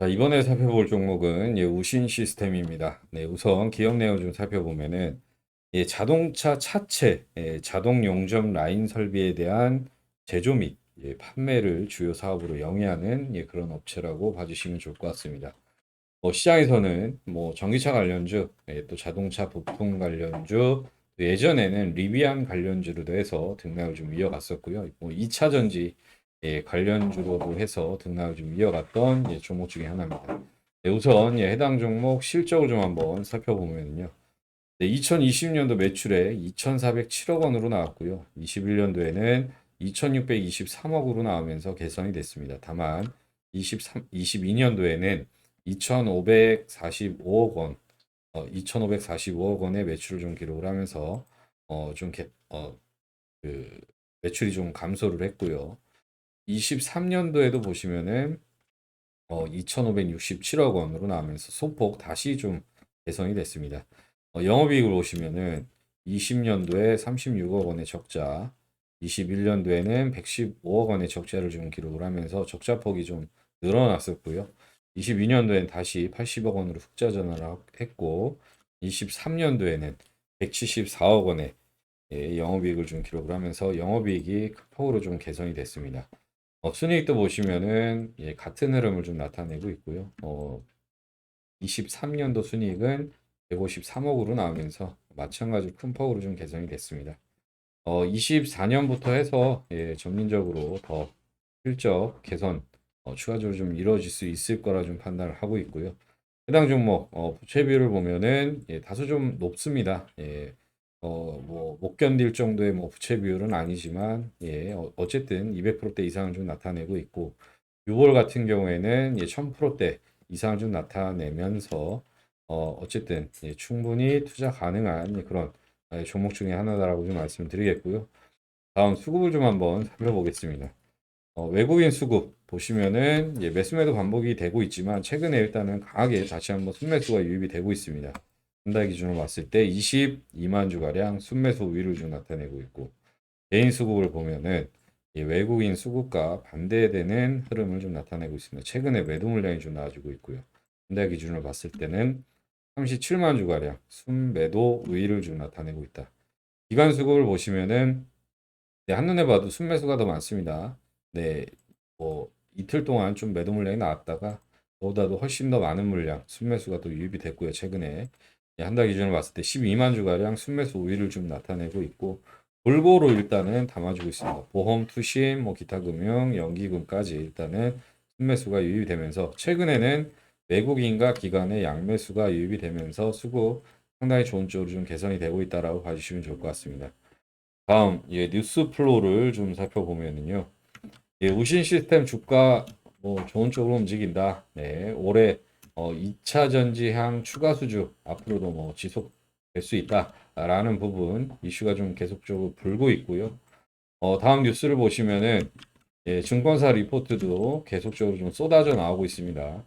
자, 이번에 살펴볼 종목은 예, 우신 시스템입니다. 네, 우선 기업 내용 좀 살펴보면은 예, 자동차 차체, 예, 자동 용접 라인 설비에 대한 제조 및 예, 판매를 주요 사업으로 영위하는 예, 그런 업체라고 봐주시면 좋을 것 같습니다. 뭐 시장에서는 뭐 전기차 관련주, 예, 또 자동차 부품 관련주, 또 예전에는 리비안 관련주로도 해서 등락을 좀 이어갔었고요. 뭐 2차 전지 예, 관련 주로도 해서 등락을 좀 이어갔던 예, 종목 중에 하나입니다. 네, 우선 예, 해당 종목 실적을 좀 한번 살펴보면요. 네, 2020년도 매출에 2,407억 원으로 나왔고요. 21년도에는 2,623억으로 나오면서 개선이 됐습니다. 다만 23, 22년도에는 2,545억 원, 어, 2,545억 원의 매출을 좀 기록을 하면서 어, 좀 개, 어, 그 매출이 좀 감소를 했고요. 23년도에도 보시면은 어, 2,567억 원으로 나오면서 소폭 다시 좀 개선이 됐습니다. 어, 영업이익을 보시면은 20년도에 36억 원의 적자, 21년도에는 115억 원의 적자를 좀 기록을 하면서 적자 폭이 좀 늘어났었고요. 22년도엔 다시 80억 원으로 흑자 전환을 했고, 23년도에는 174억 원의 예, 영업이익을 좀 기록을 하면서 영업이익이 큰 폭으로 좀 개선이 됐습니다. 어, 순이익도 보시면은 예, 같은 흐름을 좀 나타내고 있고요. 어, 23년도 순이익은 153억으로 나오면서 마찬가지로 큰 폭으로 좀 개선이 됐습니다. 어, 24년부터 해서 예, 점진적으로 더 실적 개선 어, 추가적으로 좀 이루어질 수 있을 거라 좀 판단을 하고 있고요. 해당 종목 어, 부채 비율을 보면은 예, 다소 좀 높습니다. 예, 어, 뭐, 못 견딜 정도의 뭐 부채 비율은 아니지만, 예, 어, 어쨌든 200%대 이상을 좀 나타내고 있고, 6월 같은 경우에는 예, 1000%대 이상을 좀 나타내면서, 어, 어쨌든 예, 충분히 투자 가능한 예, 그런 예, 종목 중에 하나다라고 좀 말씀드리겠고요. 다음 수급을 좀 한번 살펴보겠습니다. 어, 외국인 수급 보시면은 예, 매수매도 반복이 되고 있지만 최근에 일단은 강하게 다시 한번 순매수가 유입이 되고 있습니다. 한달 기준으로 봤을 때 22만 주가량 순매수 우위를 좀 나타내고 있고 개인 수급을 보면은 이 외국인 수급과 반대되는 흐름을 좀 나타내고 있습니다. 최근에 매도 물량이 좀 나와주고 있고요. 한달 기준으로 봤을 때는 37만 주가량 순매도 우위를 좀 나타내고 있다. 기관 수급을 보시면은 네, 한눈에 봐도 순매수가 더 많습니다. 네, 뭐 이틀 동안 좀 매도 물량이 나왔다가 보다도 훨씬 더 많은 물량 순매수가 또 유입이 됐고요. 최근에 예, 한 달 기준으로 봤을 때 12만 주가량 순매수 우위를 좀 나타내고 있고 골고루 일단은 담아주고 있습니다. 보험, 투심, 뭐 기타 금융, 연기금까지 일단은 순매수가 유입이 되면서 최근에는 외국인과 기관의 양매수가 유입이 되면서 수급 상당히 좋은 쪽으로 좀 개선이 되고 있다라고 봐주시면 좋을 것 같습니다. 다음 예, 뉴스 플로우를 좀 살펴보면은요. 예, 우신 시스템 주가 뭐 좋은 쪽으로 움직인다. 네, 올해 어, 2차 전지향 추가 수주 앞으로도 뭐 지속될 수 있다라는 부분 이슈가 좀 계속적으로 불고 있고요. 어, 다음 뉴스를 보시면은 예, 증권사 리포트도 계속적으로 좀 쏟아져 나오고 있습니다.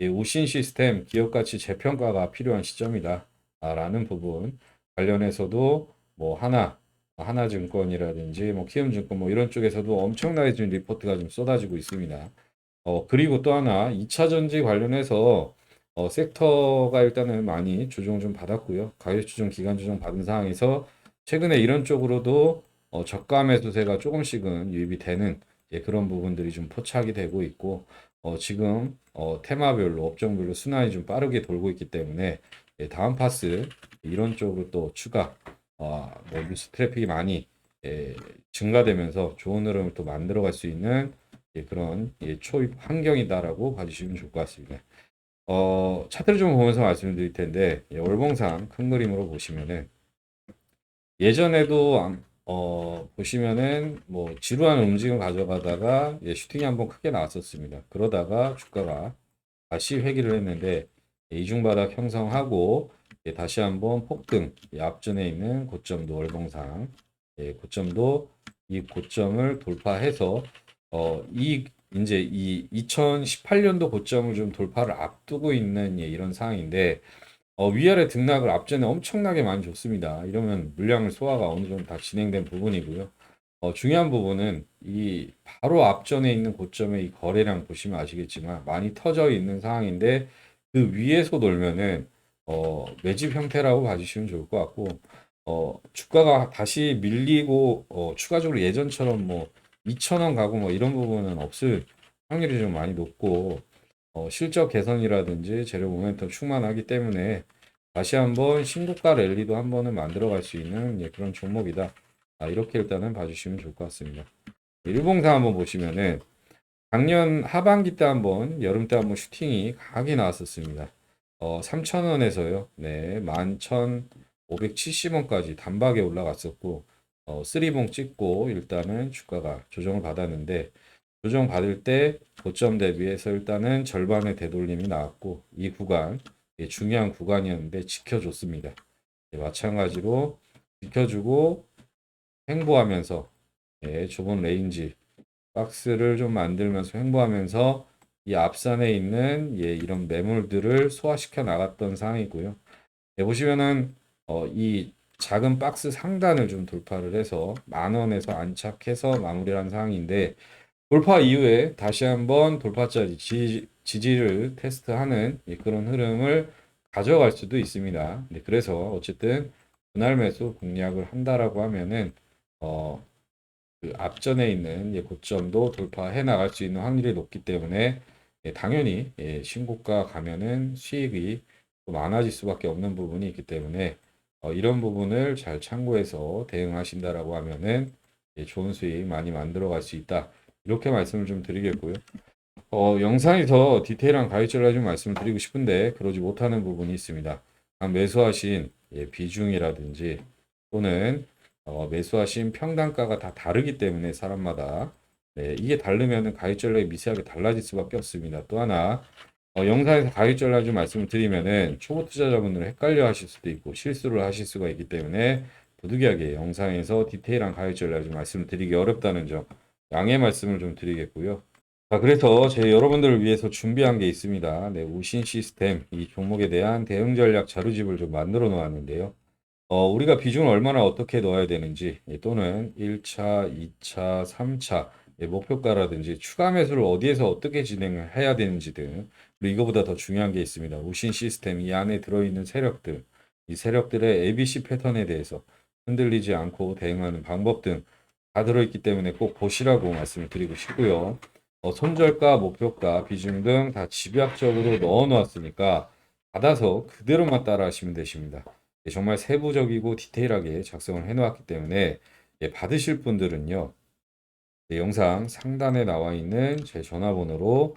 예, 우신 시스템 기업 가치 재평가가 필요한 시점이다. 라는 부분 관련해서도 뭐 하나 하나증권이라든지 뭐 키움증권 뭐 이런 쪽에서도 엄청나게 지금 리포트가 좀 쏟아지고 있습니다. 어, 그리고 또 하나 2차 전지 관련해서 어, 섹터가 일단은 많이 조정 좀 받았고요. 가격 조정, 기간 조정 받은 상황에서 최근에 이런 쪽으로도 어, 저가 매수세가 조금씩은 유입이 되는 예, 그런 부분들이 좀 포착이 되고 있고 어, 지금 어, 테마별로 업종별로 순환이 좀 빠르게 돌고 있기 때문에 예, 다음 파스 이런 쪽으로 또 추가 어, 뭐 뉴스 트래픽이 많이 예, 증가되면서 좋은 흐름을 또 만들어갈 수 있는 예, 그런 예, 초입 환경이다라고 봐주시면 좋을 것 같습니다. 어, 차트를 좀 보면서 말씀드릴 텐데 예, 월봉상 큰 그림으로 보시면은 예전에도 안- 어, 보시면은 뭐 지루한 움직임 가져가다가 예, 슈팅이 한번 크게 나왔었습니다. 그러다가 주가가 다시 회귀를 했는데 예, 이중바닥 형성하고 예, 다시 한번 폭등 예, 앞전에 있는 고점도 월봉상 예, 고점도 이 고점을 돌파해서 어, 이 이제 이 2018년도 고점을 좀 돌파를 앞두고 있는 예, 이런 상황인데 어, 위아래 등락을 앞전에 엄청나게 많이 줬습니다. 이러면 물량을 소화가 어느 정도 다 진행된 부분이고요. 어, 중요한 부분은 이 바로 앞전에 있는 고점의 이 거래량 보시면 아시겠지만 많이 터져 있는 상황인데 그 위에서 놀면은 어, 매집 형태라고 봐주시면 좋을 것 같고 어, 주가가 다시 밀리고 어, 추가적으로 예전처럼 뭐 2,000원 가고 뭐 이런 부분은 없을 확률이 좀 많이 높고 어, 실적 개선이라든지 재료 모멘텀 충만하기 때문에 다시 한번 신고가 랠리도 한 번은 만들어 갈 수 있는 예, 그런 종목이다. 아, 이렇게 일단은 봐주시면 좋을 것 같습니다. 일봉상 한번 보시면은 작년 하반기 때 한번 여름 때 한번 슈팅이 강하게 나왔었습니다. 어, 3,000원에서요. 네, 11,570원까지 단박에 올라갔었고 어, 쓰리봉 찍고 일단은 주가가 조정을 받았는데 조정 받을 때 고점 대비해서 일단은 절반의 되돌림이 나왔고 이 구간 예, 중요한 구간이었는데 지켜줬습니다. 예, 마찬가지로 지켜주고 횡보하면서 예, 좁은 레인지 박스를 좀 만들면서 횡보하면서 이 앞산에 있는 예, 이런 매물들을 소화시켜 나갔던 상황이고요. 예, 보시면은 어, 이 작은 박스 상단을 좀 돌파를 해서 만 원에서 안착해서 마무리한 상황인데 돌파 이후에 다시 한번 돌파짜리 지, 지지를 테스트하는 예, 그런 흐름을 가져갈 수도 있습니다. 네, 그래서 어쨌든 분할 매수 공략을 한다라고 하면은 어, 그 앞전에 있는 예, 고점도 돌파해 나갈 수 있는 확률이 높기 때문에 예, 당연히 예, 신고가 가면은 수익이 또 많아질 수밖에 없는 부분이 있기 때문에 어, 이런 부분을 잘 참고해서 대응하신다라고 하면은 예, 좋은 수익 많이 만들어 갈 수 있다. 이렇게 말씀을 좀 드리겠고요. 어, 영상에서 디테일한 가이드를 좀 말씀을 드리고 싶은데 그러지 못하는 부분이 있습니다. 한 매수하신 예, 비중이라든지 또는 어, 매수하신 평단가가 다 다르기 때문에 사람마다 네, 이게 다르면 전략이 미세하게 달라질 수밖에 없습니다. 또 하나 어, 영상에서 전략 좀 말씀을 드리면은 초보 투자자분들은 헷갈려 하실 수도 있고 실수를 하실 수가 있기 때문에 부득이하게 영상에서 디테일한 전략 좀 말씀을 드리기 어렵다는 점 양해 말씀을 좀 드리겠고요. 자, 그래서 제 여러분들을 위해서 준비한 게 있습니다. 네, 우신 시스템 이 종목에 대한 대응 전략 자료집을 좀 만들어 놓았는데요. 어, 우리가 비중을 얼마나 어떻게 넣어야 되는지 예, 또는 1차, 2차, 3차 예, 목표가라든지 추가 매수를 어디에서 어떻게 진행을 해야 되는지 등 그리고 이거보다 더 중요한 게 있습니다. 우신 시스템 이 안에 들어있는 세력들 이 세력들의 ABC 패턴에 대해서 흔들리지 않고 대응하는 방법 등 다 들어있기 때문에 꼭 보시라고 말씀을 드리고 싶고요. 어, 손절가, 목표가, 비중 등 다 집약적으로 넣어 놓았으니까 받아서 그대로만 따라 하시면 되십니다. 예, 정말 세부적이고 디테일하게 작성을 해 놓았기 때문에 예, 받으실 분들은요. 네, 영상 상단에 나와 있는 제 전화번호로